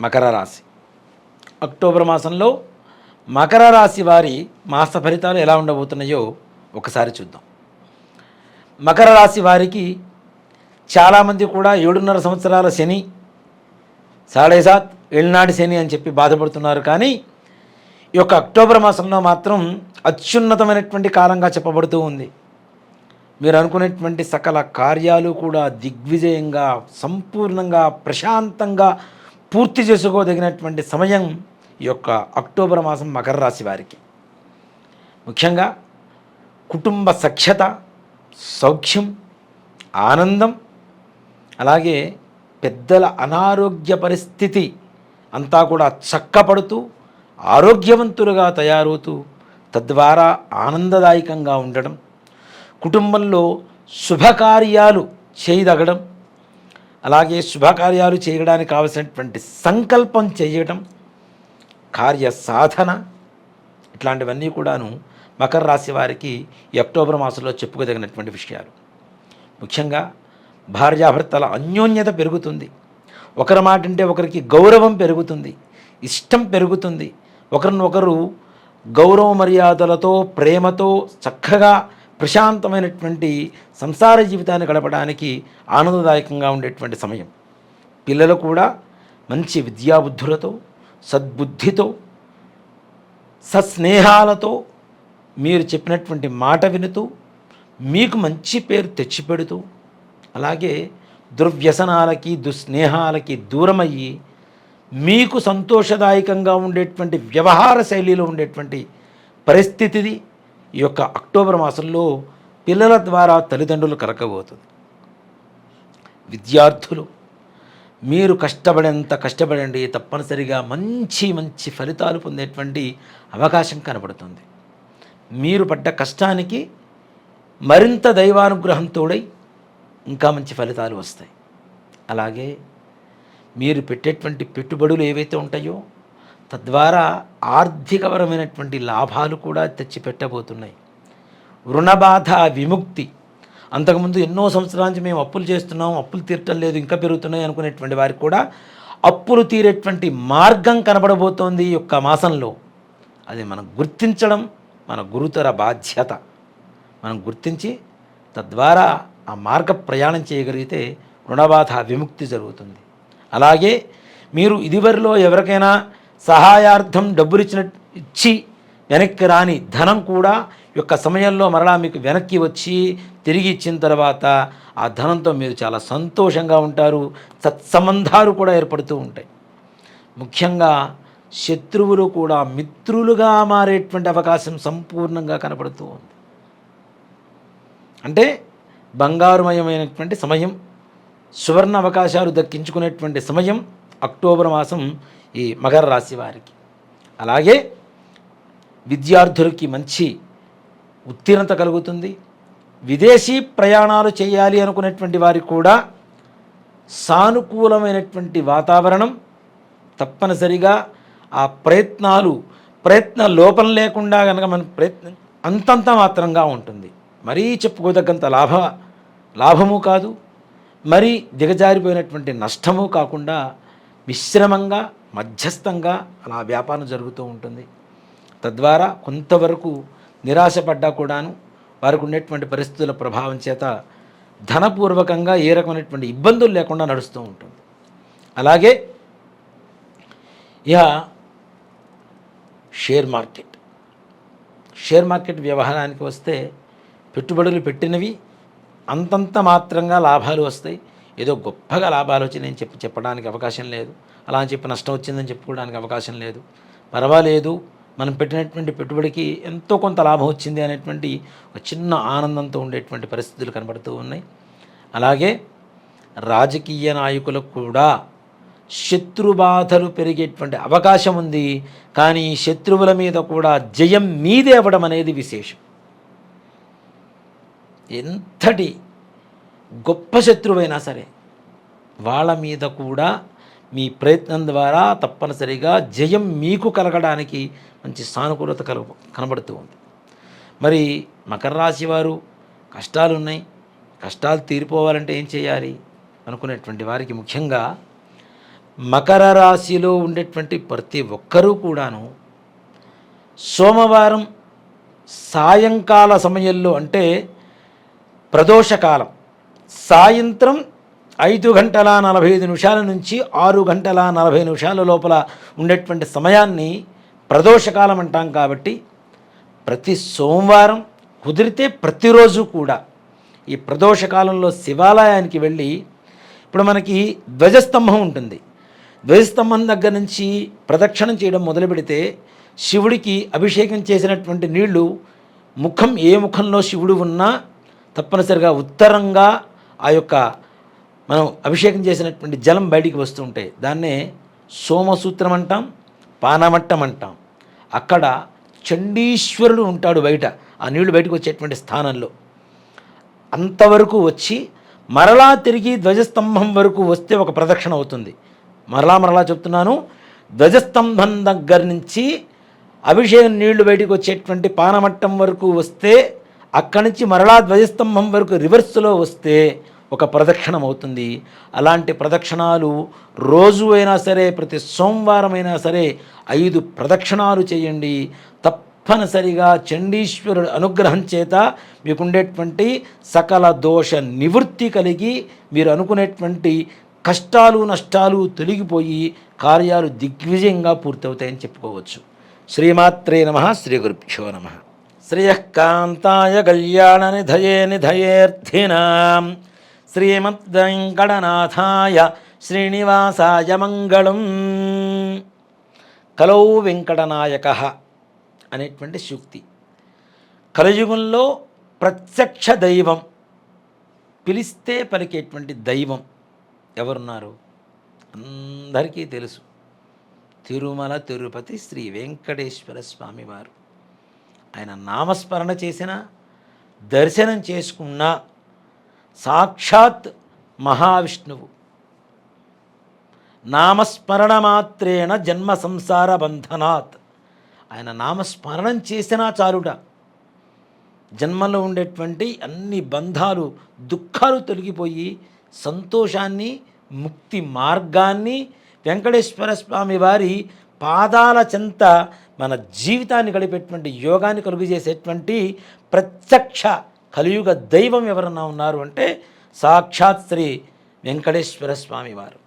మకర రాశి. అక్టోబర్ మాసంలో మకర రాశి వారి మాస ఫలితాలు ఎలా ఉండబోతున్నాయో ఒకసారి చూద్దాం. మకర రాశి వారికి చాలామంది కూడా ఏడున్నర సంవత్సరాల శని సాడే సాత్ ఏళ్ళనాటి శని అని చెప్పి బాధపడుతున్నారు. కానీ ఈ యొక్క అక్టోబర్ మాసంలో మాత్రం అత్యున్నతమైనటువంటి కాలంగా చెప్పబడుతూ ఉంది. మీరు అనుకునేటువంటి సకల కార్యాలు కూడా దిగ్విజయంగా సంపూర్ణంగా ప్రశాంతంగా పూర్తి చేసుకోదగినటువంటి సమయం ఈ యొక్క అక్టోబర్ మాసం మకర రాశి వారికి. ముఖ్యంగా కుటుంబ సఖ్యత సౌఖ్యం ఆనందం అలాగే పెద్దల అనారోగ్య పరిస్థితి అంతా కూడా చక్కపడుతూ ఆరోగ్యవంతులుగా తయారవుతూ తద్వారా ఆనందదాయకంగా ఉండడం కుటుంబంలో శుభకార్యాలు చేయదగడం అలాగే శుభకార్యాలు చేయడానికి కావలసినటువంటి సంకల్పం చేయడం కార్య సాధన ఇట్లాంటివన్నీ కూడాను మకర రాశి వారికి ఈ అక్టోబర్ మాసంలో చెప్పుకోదగినటువంటి విషయాలు. ముఖ్యంగా భార్యాభర్తల అన్యోన్యత పెరుగుతుంది. ఒకరి మాట అంటే ఒకరికి గౌరవం పెరుగుతుంది ఇష్టం పెరుగుతుంది. ఒకరినొకరు గౌరవ మర్యాదలతో ప్రేమతో చక్కగా ప్రశాంతమైనటువంటి సంసార జీవితాన్ని గడపడానికి ఆనందదాయకంగా ఉండేటువంటి సమయం. పిల్లలు కూడా మంచి విద్యాబుద్ధులతో సద్బుద్ధితో సస్నేహాలతో మీరు చెప్పినటువంటి మాట వినుతూ మీకు మంచి పేరు తెచ్చిపెడుతూ అలాగే దుర్వ్యసనాలకి దుస్నేహాలకి దూరమయ్యి మీకు సంతోషదాయకంగా ఉండేటువంటి వ్యవహార శైలిలో ఉండేటువంటి పరిస్థితిది ఈ యొక్క అక్టోబర్ మాసంలో పిల్లల ద్వారా తల్లిదండ్రులు కలకబోతుంది విద్యార్థులు మీరు కష్టపడేంత కష్టపడండి తప్పనిసరిగా మంచి మంచి ఫలితాలు పొందేటువంటి అవకాశం కనబడుతుంది. మీరు పడ్డ కష్టానికి మరింత దైవానుగ్రహంతోడై ఇంకా మంచి ఫలితాలు వస్తాయి. అలాగే మీరు పెట్టేటువంటి పెట్టుబడులు ఏవైతే ఉంటాయో తద్వారా ఆర్థికపరమైనటువంటి లాభాలు కూడా తెచ్చిపెట్టబోతున్నాయి. రుణబాధ విముక్తి. అంతకుముందు ఎన్నో సంవత్సరాల నుంచి మేము అప్పులు చేస్తున్నాం అప్పులు తీరటం లేదు ఇంకా పెరుగుతున్నాయి అనుకునేటువంటి వారికి కూడా అప్పులు తీరేటువంటి మార్గం కనబడబోతోంది ఈ యొక్క మాసంలో. అది మనం గుర్తించడం మన గురుతర బాధ్యత. మనం గుర్తించి తద్వారా ఆ మార్గ ప్రయాణం చేయగలిగితే రుణబాధ విముక్తి జరుగుతుంది. అలాగే మీరు ఇదివరలో ఎవరికైనా సహాయార్థం డబ్బులు ఇచ్చిన ఇచ్చి వెనక్కి రాని ధనం కూడా యొక్క సమయంలో మరలా మీకు వెనక్కి వచ్చి తిరిగి ఇచ్చిన తర్వాత ఆ ధనంతో మీరు చాలా సంతోషంగా ఉంటారు. సత్సంబంధాలు కూడా ఏర్పడుతూ ఉంటాయి. ముఖ్యంగా శత్రువులు కూడా మిత్రులుగా మారేటువంటి అవకాశం సంపూర్ణంగా కనపడుతూ ఉంది. అంటే బంగారుమయమైనటువంటి సమయం సువర్ణ అవకాశాలు దక్కించుకునేటువంటి సమయం అక్టోబర్ మాసం ఈ మకర రాశి వారికి. అలాగే విద్యార్థులకి మంచి ఉత్తీర్ణత కలుగుతుంది. విదేశీ ప్రయాణాలు చేయాలి అనుకునేటువంటి వారికి కూడా సానుకూలమైనటువంటి వాతావరణం తప్పనిసరిగా ఆ ప్రయత్నాలు ప్రయత్న లోపం లేకుండా కనుక మన ప్రయత్నం అంతంత మాత్రంగా ఉంటుంది. మరీ చెప్పుకోదగ్గంత లాభ లాభము కాదు. మరి దిగజారిపోయినటువంటి నష్టము కాకుండా మిశ్రమంగా మధ్యస్థంగా అలా వ్యాపారం జరుగుతూ ఉంటుంది. తద్వారా కొంతవరకు నిరాశపడ్డా కూడాను వారికి ఉండేటువంటి పరిస్థితుల ప్రభావం చేత ధనపూర్వకంగా ఏ రకమైనటువంటి ఇబ్బందులు లేకుండా నడుస్తూ ఉంటుంది. అలాగే ఇక షేర్ మార్కెట్. షేర్ మార్కెట్ వ్యవహారానికి వస్తే పెట్టుబడులు పెట్టినవి అంతంత మాత్రంగా లాభాలు వస్తాయి. ఏదో గొప్పగా లాభాలు వచ్చి నేను చెప్పి చెప్పడానికి అవకాశం లేదు. అలా అని చెప్పి నష్టం వచ్చిందని చెప్పుకోవడానికి అవకాశం లేదు. పర్వాలేదు మనం పెట్టినటువంటి పెట్టుబడికి ఎంతో కొంత లాభం వచ్చింది అనేటువంటి ఒక చిన్న ఆనందంతో ఉండేటువంటి పరిస్థితులు కనబడుతూ ఉన్నాయి. అలాగే రాజకీయ నాయకులకు కూడా శత్రుబాధలు పెరిగేటువంటి అవకాశం ఉంది. కానీ శత్రువుల మీద కూడా జయం మీదే అవ్వడం అనేది విశేషం. ఎంతటి గొప్ప శత్రువైనా సరే వాళ్ళ మీద కూడా మీ ప్రయత్నం ద్వారా తప్పనిసరిగా జయం మీకు కలగడానికి మంచి సానుకూలత కల కనబడుతూ ఉంది. మరి మకర రాశి వారు కష్టాలు ఉన్నాయి కష్టాలు తీరిపోవాలంటే ఏం చేయాలి? అనుకునేటువంటి వారికి ముఖ్యంగా మకర రాశిలో ఉండేటువంటి ప్రతి ఒక్కరూ కూడాను సోమవారం సాయంకాల సమయంలో అంటే ప్రదోషకాలం సాయంత్రం ఐదు గంటల నలభై ఐదు నిమిషాల నుంచి ఆరు గంటల నలభై నిమిషాల లోపల ఉండేటువంటి సమయాన్ని ప్రదోషకాలం అంటాం కాబట్టి ప్రతి సోమవారం కుదిరితే ప్రతిరోజు కూడా ఈ ప్రదోషకాలంలో శివాలయానికి వెళ్ళి ఇప్పుడు మనకి ధ్వజస్తంభం ఉంటుంది. ధ్వజస్తంభం దగ్గర నుంచి ప్రదక్షిణం చేయడం మొదలు పెడితే శివుడికి అభిషేకం చేసినటువంటి నీళ్ళు ముఖం ఏ ముఖంలో శివుడు ఉన్నా తప్పనిసరిగా ఉత్తరంగా ఆ యొక్క మనం అభిషేకం చేసినటువంటి జలం బయటికి వస్తూ ఉంటాయి దాన్నే సోమసూత్రం అంటాం పానమట్టం అంటాం. అక్కడ చండీశ్వరుడు ఉంటాడు బయట. ఆ నీళ్ళు బయటకు వచ్చేటువంటి స్థానంలో. అంతవరకు వచ్చి మరలా తిరిగి ధ్వజస్తంభం వరకు వస్తే ఒక ప్రదక్షిణ అవుతుంది. మరలా మరలా చెప్తున్నాను ధ్వజస్తంభం దగ్గర నుంచి అభిషేకం నీళ్ళు బయటకు వచ్చేటువంటి పానమట్టం వరకు వస్తే అక్కడి నుంచి మరలా ధ్వజస్తంభం వరకు రివర్స్లో వస్తే ఒక ప్రదక్షిణం అవుతుంది. అలాంటి ప్రదక్షిణాలు రోజు అయినా సరే ప్రతి సోమవారం అయినా సరే ఐదు ప్రదక్షిణాలు చేయండి. తప్పనిసరిగా చండీశ్వరుడు అనుగ్రహం చేత మీకుండేటువంటి సకల దోష నివృత్తి కలిగి మీరు అనుకునేటువంటి కష్టాలు నష్టాలు తొలగిపోయి కార్యాలు దిగ్విజయంగా పూర్తవుతాయని చెప్పుకోవచ్చు. శ్రీమాత్రే నమ శ్రీ గురుభ్యో నమ. శ్రియకాంతాయ కళ్యాణ నిధయే నిధయేర్థినాం శ్రీమద్వెంకటనాథాయ శ్రీనివాసాయ మంగళం కలౌ వెంకటనాయక అనేటువంటి సూక్తి కలయుగంలో ప్రత్యక్ష దైవం పిలిస్తే పలికేటువంటి దైవం ఎవరున్నారు? అందరికీ తెలుసు. తిరుమల తిరుపతి శ్రీ వెంకటేశ్వర స్వామివారు. ఆయన నామస్మరణ చేసిన దర్శనం చేసుకున్న సాక్షాత్ మహావిష్ణువు. నామస్మరణ మాత్రేణ జన్మ సంసార బంధనాత్. ఆయన నామస్మరణం చేసినా చాలుట. జన్మలో ఉండేటువంటి అన్ని బంధాలు దుఃఖాలు తొలగిపోయి సంతోషాన్ని ముక్తి మార్గాన్ని వెంకటేశ్వర స్వామి వారి పాదాల చెంత మన జీవితాన్ని గడిపేటువంటి యోగాన్ని కలుగు చేసేటువంటి ప్రత్యక్ష కలియుగ దైవం ఎవరన్నా ఉన్నారు అంటే సాక్షాత్ శ్రీ వెంకటేశ్వర స్వామి వారు.